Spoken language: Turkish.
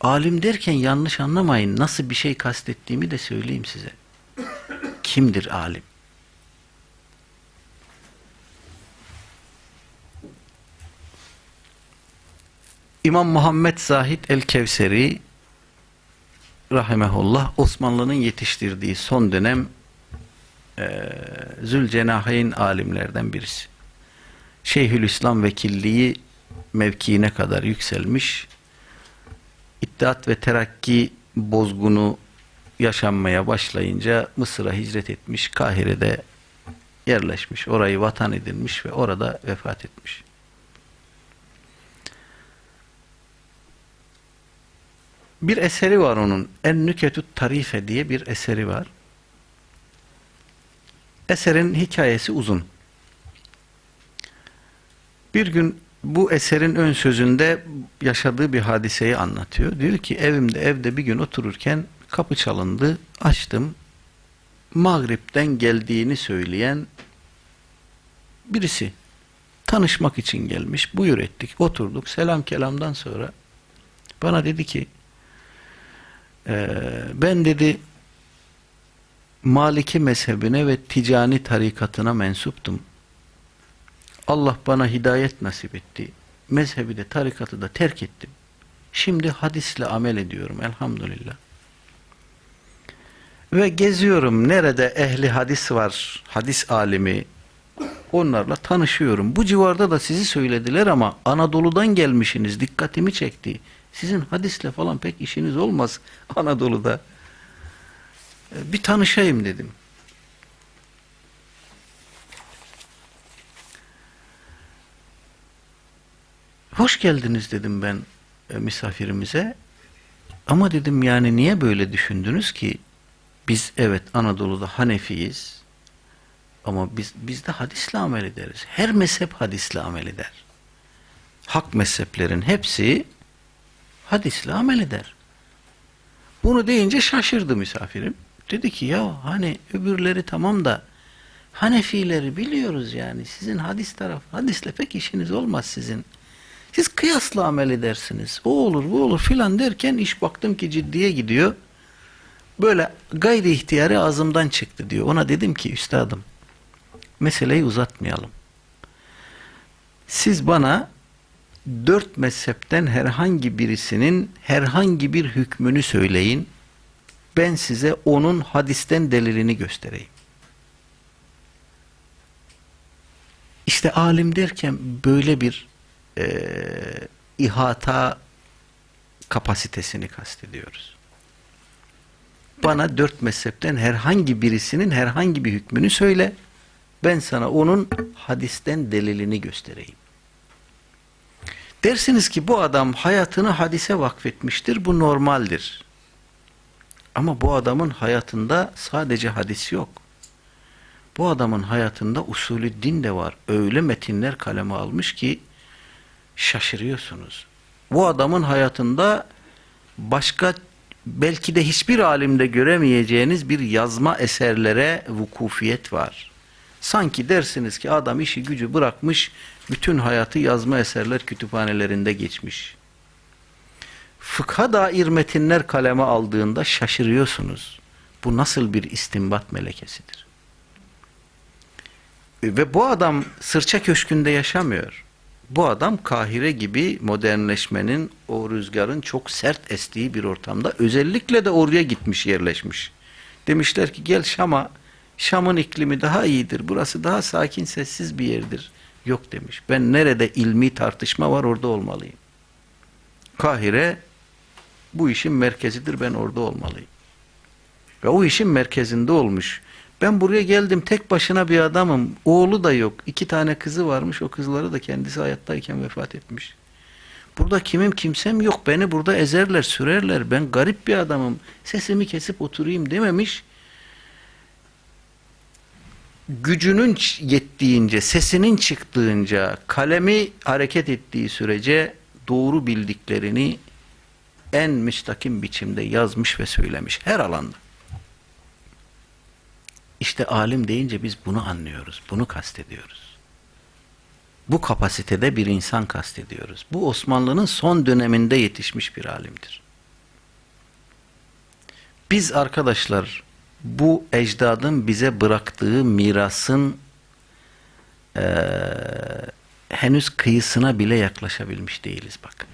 Alim derken yanlış anlamayın. Nasıl bir şey kastettiğimi de söyleyeyim size. Kimdir alim? İmam Muhammed Zahid el-Kevseri rahimehullah Osmanlı'nın yetiştirdiği son dönem e, Zülcenaheyn alimlerden birisi. Şeyhülislam vekilliği mevkiine kadar yükselmiş. İttihat ve Terakki bozgunu yaşanmaya başlayınca Mısır'a hicret etmiş, Kahire'de yerleşmiş, orayı vatan edinmiş ve orada vefat etmiş. Bir eseri var onun. En Nüketut Tarife diye bir eseri var. Eserin hikayesi uzun. Bir gün bu eserin ön sözünde yaşadığı bir hadiseyi anlatıyor. Diyor ki evimde evde bir gün otururken kapı çalındı. Açtım. Mağrip'ten geldiğini söyleyen birisi. Tanışmak için gelmiş. Buyur ettik. Oturduk. Selam kelamdan sonra bana dedi ki ee, ben dedi Maliki mezhebine ve ticani tarikatına mensuptum. Allah bana hidayet nasip etti. Mezhebi de tarikatı da terk ettim. Şimdi hadisle amel ediyorum elhamdülillah. Ve geziyorum nerede ehli hadis var, hadis alimi, onlarla tanışıyorum. Bu civarda da sizi söylediler ama Anadolu'dan gelmişsiniz, dikkatimi çekti. Sizin hadisle falan pek işiniz olmaz Anadolu'da. E, Bir tanışayım dedim. Hoş geldiniz dedim ben e, misafirimize. Ama dedim yani niye böyle düşündünüz ki? Biz evet Anadolu'da Hanefiyiz. Ama biz, biz de hadisle amel ederiz. Her mezhep hadisle amel eder. Hak mezheplerin hepsi hadisle amel eder. Bunu deyince şaşırdı misafirim. Dedi ki ya hani öbürleri tamam da Hanefileri biliyoruz yani. Sizin hadis taraf, hadisle pek işiniz olmaz sizin. Siz kıyasla amel edersiniz. O olur bu olur filan derken iş baktım ki ciddiye gidiyor. Böyle gayri ihtiyari ağzımdan çıktı diyor. Ona dedim ki üstadım meseleyi uzatmayalım. Siz bana dört mezhepten herhangi birisinin herhangi bir hükmünü söyleyin. Ben size onun hadisten delilini göstereyim. İşte alim derken böyle bir e, ihata kapasitesini kastediyoruz. Bana dört mezhepten herhangi birisinin herhangi bir hükmünü söyle. Ben sana onun hadisten delilini göstereyim. Dersiniz ki bu adam hayatını hadise vakfetmiştir, bu normaldir. Ama bu adamın hayatında sadece hadis yok. Bu adamın hayatında usulü din de var. Öyle metinler kaleme almış ki şaşırıyorsunuz. Bu adamın hayatında başka belki de hiçbir alimde göremeyeceğiniz bir yazma eserlere vukufiyet var. Sanki dersiniz ki adam işi gücü bırakmış, bütün hayatı yazma eserler kütüphanelerinde geçmiş. Fıkha dair metinler kaleme aldığında şaşırıyorsunuz. Bu nasıl bir istinbat melekesidir? Ve bu adam sırça köşkünde yaşamıyor. Bu adam Kahire gibi modernleşmenin, o rüzgarın çok sert estiği bir ortamda özellikle de oraya gitmiş, yerleşmiş. Demişler ki gel Şam'a, Şam'ın iklimi daha iyidir, burası daha sakin, sessiz bir yerdir. Yok demiş. Ben nerede ilmi tartışma var orada olmalıyım. Kahire bu işin merkezidir, ben orada olmalıyım. Ve o işin merkezinde olmuş. Ben buraya geldim tek başına bir adamım. Oğlu da yok. İki tane kızı varmış. O kızları da kendisi hayattayken vefat etmiş. Burada kimim kimsem yok. Beni burada ezerler, sürerler. Ben garip bir adamım. Sesimi kesip oturayım dememiş. Gücünün yettiğince, sesinin çıktığınca, kalemi hareket ettiği sürece doğru bildiklerini en müstakim biçimde yazmış ve söylemiş. Her alanda. İşte alim deyince biz bunu anlıyoruz, bunu kastediyoruz. Bu kapasitede bir insan kastediyoruz. Bu Osmanlı'nın son döneminde yetişmiş bir alimdir. Biz arkadaşlar bu ecdadın bize bıraktığı mirasın eee, henüz kıyısına bile yaklaşabilmiş değiliz bakın.